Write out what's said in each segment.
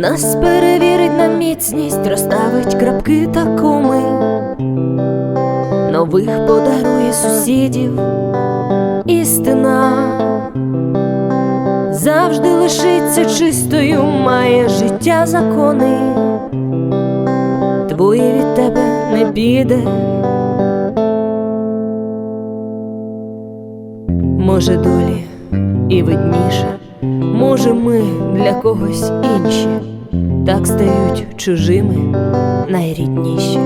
Нас перевірить на міцність, розставить крапки та коми, нових подарує сусідів, істина завжди лишиться чистою, має життя закони, твоє від тебе не піде. Може, долі і видніше, може, ми для когось інші, так стають чужими найрідніші.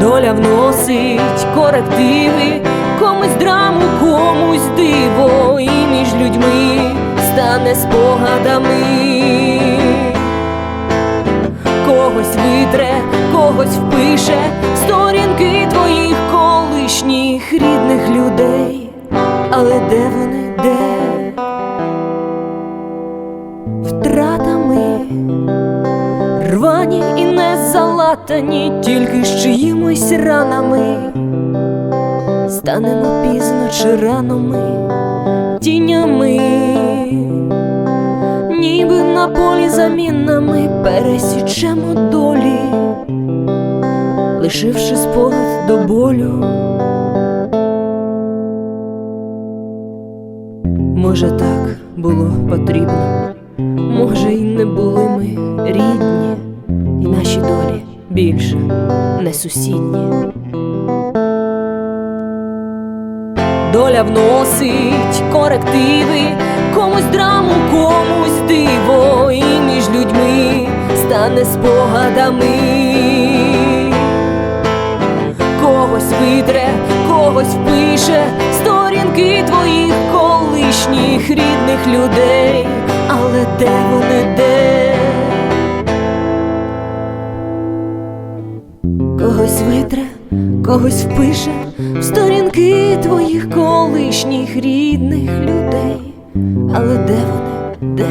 Доля вносить корективи, комусь драму, комусь диво, і між людьми стане спогадами. Когось витре, когось впише сторінки залатані, тільки з чиїмось ранами. Станемо пізно чи рано ми тінями, ніби на полі замінами пересічемо долі, лишивши спогад до болю. Може, так було потрібно, може, й не були ми більше не сусідні. Доля вносить корективи, комусь драму, комусь диво, і між людьми стане спогадами. Когось витре, когось впише сторінки твоїх колишніх рідних людей, але де вони Хтось витре, когось впише в сторінки твоїх колишніх рідних людей, але де вони, де?